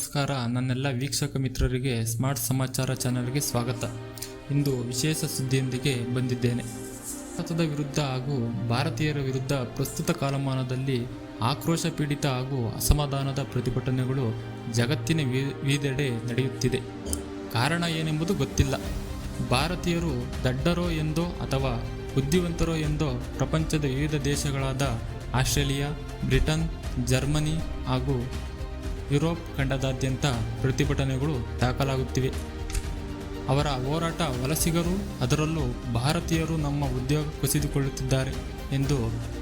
ನಮಸ್ಕಾರ. ನನ್ನೆಲ್ಲ ವೀಕ್ಷಕ ಮಿತ್ರರಿಗೆ, ಸ್ಮಾರ್ಟ್ ಸಮಾಚಾರ ಚಾನಲ್ಗೆ ಸ್ವಾಗತ. ಇಂದು ವಿಶೇಷ ಸುದ್ದಿಯೊಂದಿಗೆ ಬಂದಿದ್ದೇನೆ. ಭಾರತದ ವಿರುದ್ಧ ಹಾಗೂ ಭಾರತೀಯರ ವಿರುದ್ಧ ಪ್ರಸ್ತುತ ಕಾಲಮಾನದಲ್ಲಿ ಆಕ್ರೋಶ ಪೀಡಿತ ಹಾಗೂ ಅಸಮಾಧಾನದ ಪ್ರತಿಭಟನೆಗಳು ಜಗತ್ತಿನ ವಿವಿಧೆಡೆ ನಡೆಯುತ್ತಿದೆ. ಕಾರಣ ಏನೆಂಬುದು ಗೊತ್ತಿಲ್ಲ. ಭಾರತೀಯರು ದಡ್ಡರೋ ಎಂದೋ ಅಥವಾ ಬುದ್ಧಿವಂತರೋ ಎಂದೋ ಪ್ರಪಂಚದ ವಿವಿಧ ದೇಶಗಳಾದ ಆಸ್ಟ್ರೇಲಿಯಾ, ಬ್ರಿಟನ್, ಜರ್ಮನಿ ಹಾಗೂ ಯುರೋಪ್ ಖಂಡದಾದ್ಯಂತ ಪ್ರತಿಭಟನೆಗಳು ದಾಖಲಾಗುತ್ತಿವೆ. ಅವರ ಹೋರಾಟ ವಲಸಿಗರು, ಅದರಲ್ಲೂ ಭಾರತೀಯರು ನಮ್ಮ ಉದ್ಯೋಗ ಕುಸಿದುಕೊಳ್ಳುತ್ತಿದ್ದಾರೆ ಎಂದು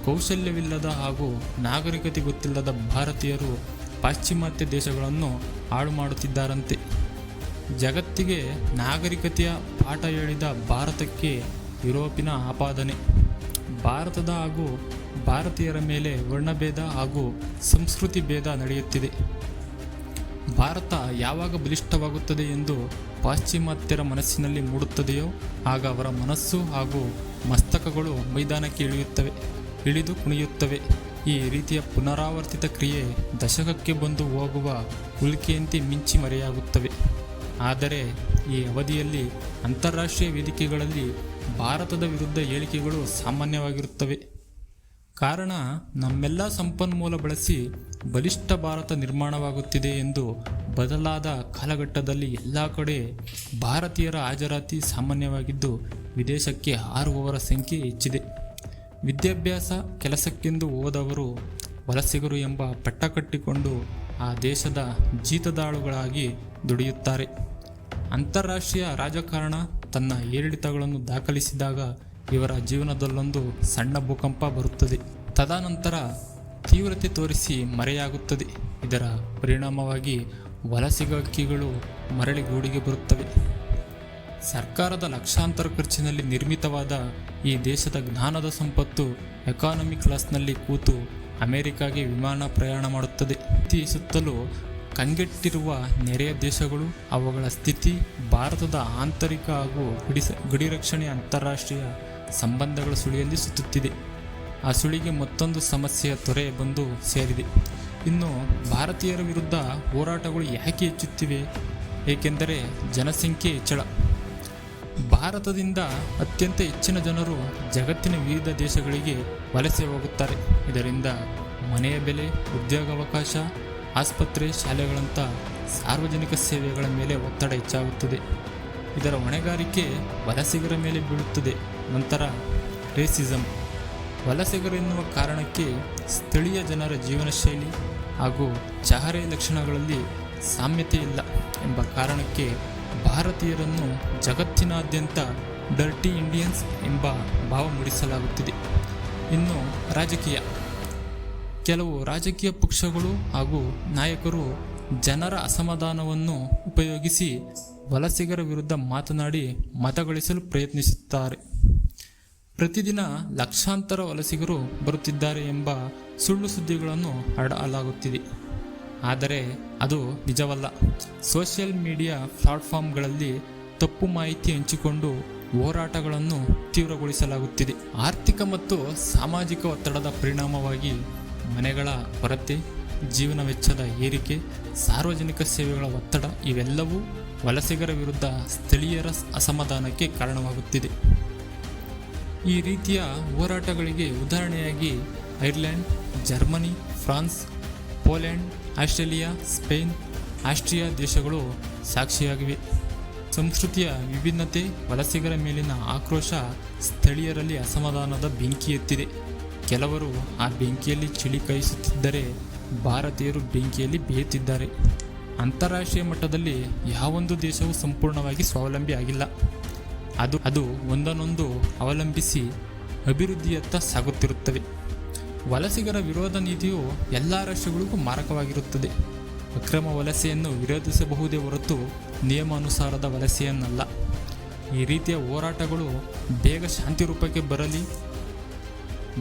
ಕೌಶಲ್ಯವಿಲ್ಲದ ಹಾಗೂ ನಾಗರಿಕತೆ ಗೊತ್ತಿಲ್ಲದ ಭಾರತೀಯರು ಪಾಶ್ಚಿಮಾತ್ಯ ದೇಶಗಳನ್ನು ಹಾಳು ಮಾಡುತ್ತಿದ್ದಾರಂತೆ. ಜಗತ್ತಿಗೆ ನಾಗರಿಕತೆಯ ಪಾಠ ಹೇಳಿದ ಭಾರತಕ್ಕೆ ಯುರೋಪಿನ ಆಪಾದನೆ. ಭಾರತದ ಹಾಗೂ ಭಾರತೀಯರ ಮೇಲೆ ವರ್ಣಭೇದ ಹಾಗೂ ಸಂಸ್ಕೃತಿ ಭೇದ ನಡೆಯುತ್ತಿದೆ. ಭಾರತ ಯಾವಾಗ ಬಲಿಷ್ಠವಾಗುತ್ತದೆ ಎಂದು ಪಾಶ್ಚಿಮಾತ್ಯರ ಮನಸ್ಸಿನಲ್ಲಿ ಮೂಡುತ್ತದೆಯೋ, ಆಗ ಅವರ ಮನಸ್ಸು ಹಾಗೂ ಮಸ್ತಕಗಳು ಮೈದಾನಕ್ಕೆ ಇಳಿಯುತ್ತವೆ, ಇಳಿದು ಕುಣಿಯುತ್ತವೆ. ಈ ರೀತಿಯ ಪುನರಾವರ್ತಿತ ಕ್ರಿಯೆ ದಶಕಕ್ಕೆ ಬಂದು ಹೋಗುವ ಉಲ್ಕೆಯಂತೆ ಮಿಂಚಿ ಮರೆಯಾಗುತ್ತವೆ. ಆದರೆ ಈ ಅವಧಿಯಲ್ಲಿ ಅಂತಾರಾಷ್ಟ್ರೀಯ ವೇದಿಕೆಗಳಲ್ಲಿ ಭಾರತದ ವಿರುದ್ಧ ಹೇಳಿಕೆಗಳು ಸಾಮಾನ್ಯವಾಗಿರುತ್ತವೆ. ಕಾರಣ ನಮ್ಮೆಲ್ಲ ಸಂಪನ್ಮೂಲ ಬಳಸಿ ಬಲಿಷ್ಠ ಭಾರತ ನಿರ್ಮಾಣವಾಗುತ್ತಿದೆ ಎಂದು ಬದಲಾದ ಕಾಲಘಟ್ಟದಲ್ಲಿ ಎಲ್ಲ ಕಡೆ ಭಾರತೀಯರ ಹಾಜರಾತಿ ಸಾಮಾನ್ಯವಾಗಿದ್ದು ವಿದೇಶಕ್ಕೆ ಹಾರುವವರ ಸಂಖ್ಯೆ ಹೆಚ್ಚಿದೆ. ವಿದ್ಯಾಭ್ಯಾಸ ಕೆಲಸಕ್ಕೆಂದು ಹೋದವರು ವಲಸಿಗರು ಎಂಬ ಪಟ್ಟ ಕಟ್ಟಿಕೊಂಡು ಆ ದೇಶದ ಜೀತದಾಳುಗಳಾಗಿ ದುಡಿಯುತ್ತಾರೆ. ಅಂತಾರಾಷ್ಟ್ರೀಯ ರಾಜಕಾರಣ ತನ್ನ ಏರಿಳಿತಗಳನ್ನು ದಾಖಲಿಸಿದಾಗ ಇವರ ಜೀವನದಲ್ಲೊಂದು ಸಣ್ಣ ಭೂಕಂಪ ಬರುತ್ತದೆ. ತದನಂತರ ತೀವ್ರತೆ ತೋರಿಸಿ ಮರೆಯಾಗುತ್ತದೆ. ಇದರ ಪರಿಣಾಮವಾಗಿ ವಲಸಿಗ ಹಕ್ಕಿಗಳು ಮರಳಿ ಗೂಡಿಗೆ ಬರುತ್ತವೆ. ಸರ್ಕಾರದ ಲಕ್ಷಾಂತರ ಖರ್ಚಿನಲ್ಲಿ ನಿರ್ಮಿತವಾದ ಈ ದೇಶದ ಜ್ಞಾನದ ಸಂಪತ್ತು ಎಕಾನಮಿ ಕ್ಲಾಸ್ನಲ್ಲಿ ಕೂತು ಅಮೆರಿಕಾಗೆ ವಿಮಾನ ಪ್ರಯಾಣ ಮಾಡುತ್ತದೆ. ಈ ಸುತ್ತಲೂ ಕಂಗೆಟ್ಟಿರುವ ನೆರೆಯ ದೇಶಗಳು, ಅವುಗಳ ಸ್ಥಿತಿ, ಭಾರತದ ಆಂತರಿಕ ಹಾಗೂ ಗಡಿ ಗಡಿರಕ್ಷಣೆ ಅಂತಾರಾಷ್ಟ್ರೀಯ ಸಂಬಂಧಗಳ ಸುಳಿಯಲ್ಲಿ ಸುತ್ತುತ್ತಿದೆ. ಆ ಸುಳಿಗೆ ಮತ್ತೊಂದು ಸಮಸ್ಯೆಯ ತೊರೆ ಬಂದು ಸೇರಿದೆ. ಇನ್ನು ಭಾರತೀಯರ ವಿರುದ್ಧ ಹೋರಾಟಗಳು ಯಾಕೆ ಹೆಚ್ಚುತ್ತಿವೆ? ಏಕೆಂದರೆ ಜನಸಂಖ್ಯೆ ಹೆಚ್ಚಳ. ಭಾರತದಿಂದ ಅತ್ಯಂತ ಹೆಚ್ಚಿನ ಜನರು ಜಗತ್ತಿನ ವಿವಿಧ ದೇಶಗಳಿಗೆ ವಲಸೆ ಹೋಗುತ್ತಾರೆ. ಇದರಿಂದ ಮನೆಯ ಬೆಲೆ, ಉದ್ಯೋಗಾವಕಾಶ, ಆಸ್ಪತ್ರೆ, ಶಾಲೆಗಳಂಥ ಸಾರ್ವಜನಿಕ ಸೇವೆಗಳ ಮೇಲೆ ಒತ್ತಡ ಹೆಚ್ಚಾಗುತ್ತದೆ. ಇದರ ಹೊಣೆಗಾರಿಕೆ ವಲಸಿಗರ ಮೇಲೆ ಬೀಳುತ್ತದೆ. ನಂತರ ರೇಸಿಸಂ ವಲಸಿಗರೆನ್ನುವ ಕಾರಣಕ್ಕೆ ಸ್ಥಳೀಯ ಜನರ ಜೀವನ ಶೈಲಿ ಹಾಗೂ ಚಹರೆ ಲಕ್ಷಣಗಳಲ್ಲಿ ಸಾಮ್ಯತೆ ಇಲ್ಲ ಎಂಬ ಕಾರಣಕ್ಕೆ ಭಾರತೀಯರನ್ನು ಜಗತ್ತಿನಾದ್ಯಂತ ಡರ್ಟಿ ಇಂಡಿಯನ್ಸ್ ಎಂಬ ಭಾವ ಮೂಡಿಸಲಾಗುತ್ತಿದೆ. ಇನ್ನು ರಾಜಕೀಯ. ಕೆಲವು ರಾಜಕೀಯ ಪಕ್ಷಗಳು ಹಾಗೂ ನಾಯಕರು ಜನರ ಅಸಮಾಧಾನವನ್ನು ಉಪಯೋಗಿಸಿ ವಲಸಿಗರ ವಿರುದ್ಧ ಮಾತನಾಡಿ ಮತಗಳಿಸಲು ಪ್ರಯತ್ನಿಸುತ್ತಾರೆ. ಪ್ರತಿದಿನ ಲಕ್ಷಾಂತರ ವಲಸಿಗರು ಬರುತ್ತಿದ್ದಾರೆ ಎಂಬ ಸುಳ್ಳು ಸುದ್ದಿಗಳನ್ನು ಹರಡಲಾಗುತ್ತಿದೆ. ಆದರೆ ಅದು ನಿಜವಲ್ಲ. ಸೋಷಿಯಲ್ ಮೀಡಿಯಾ ಪ್ಲಾಟ್ಫಾರ್ಮ್ಗಳಲ್ಲಿ ತಪ್ಪು ಮಾಹಿತಿ ಹಂಚಿಕೊಂಡು ಹೋರಾಟಗಳನ್ನು ತೀವ್ರಗೊಳಿಸಲಾಗುತ್ತಿದೆ. ಆರ್ಥಿಕ ಮತ್ತು ಸಾಮಾಜಿಕ ಒತ್ತಡದ ಪರಿಣಾಮವಾಗಿ ಮನೆಗಳ ಕೊರತೆ, ಜೀವನ ವೆಚ್ಚದ ಏರಿಕೆ, ಸಾರ್ವಜನಿಕ ಸೇವೆಗಳ ಒತ್ತಡ ಇವೆಲ್ಲವೂ ವಲಸಿಗರ ವಿರುದ್ಧ ಸ್ಥಳೀಯರ ಅಸಮಾಧಾನಕ್ಕೆ ಕಾರಣವಾಗುತ್ತಿದೆ. ಈ ರೀತಿಯ ಹೋರಾಟಗಳಿಗೆ ಉದಾಹರಣೆಯಾಗಿ Ireland, Germany, France, Poland, Australia, Spain, Austria ದೇಶಗಳು ಸಾಕ್ಷಿಯಾಗಿವೆ. ಸಂಸ್ಕೃತಿಯ ವಿಭಿನ್ನತೆ, ವಲಸಿಗರ ಮೇಲಿನ ಆಕ್ರೋಶ ಸ್ಥಳೀಯರಲ್ಲಿ ಅಸಮಾಧಾನದ ಬೆಂಕಿ ಎತ್ತಿದೆ. ಕೆಲವರು ಆ ಬೆಂಕಿಯಲ್ಲಿ ಚಿಳಿಕಾಯಿಸುತ್ತಿದ್ದರೆ ಭಾರತೀಯರು ಬೆಂಕಿಯಲ್ಲಿ ಬೇಯುತ್ತಿದ್ದಾರೆ. ಅಂತಾರಾಷ್ಟ್ರೀಯ ಮಟ್ಟದಲ್ಲಿ ಯಾವೊಂದು ದೇಶವು ಸಂಪೂರ್ಣವಾಗಿ ಸ್ವಾವಲಂಬಿ ಆಗಿಲ್ಲ. ಅದು ಅದು ಒಂದನ್ನೊಂದು ಅವಲಂಬಿಸಿ ಅಭಿವೃದ್ಧಿಯತ್ತ ಸಾಗುತ್ತಿರುತ್ತವೆ. ವಲಸಿಗರ ವಿರೋಧ ನೀತಿಯು ಎಲ್ಲ ರಾಷ್ಟ್ರಗಳಿಗೂ ಮಾರಕವಾಗಿರುತ್ತದೆ. ಅಕ್ರಮ ವಲಸೆಯನ್ನು ವಿರೋಧಿಸಬಹುದೇ ಹೊರತು ನಿಯಮಾನುಸಾರದ ವಲಸೆಯನ್ನಲ್ಲ. ಈ ರೀತಿಯ ಹೋರಾಟಗಳು ಬೇಗ ಶಾಂತಿ ರೂಪಕ್ಕೆ ಬರಲಿ,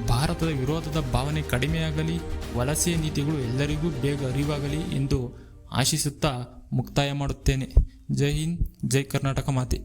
ಭಾರತದ ವಿರೋಧದ ಭಾವನೆ ಕಡಿಮೆಯಾಗಲಿ ವಲಸೆಯ ನೀತಿಗಳು ಎಲ್ಲರಿಗೂ ಬೇಗ ಅರಿವಾಗಲಿ ಎಂದು ಆಶಿಸುತ್ತಾ ಮುಕ್ತಾಯ ಮಾಡುತ್ತೇನೆ. ಜೈ ಹಿಂದ್, ಜೈ ಕರ್ನಾಟಕ ಮಾತೆ.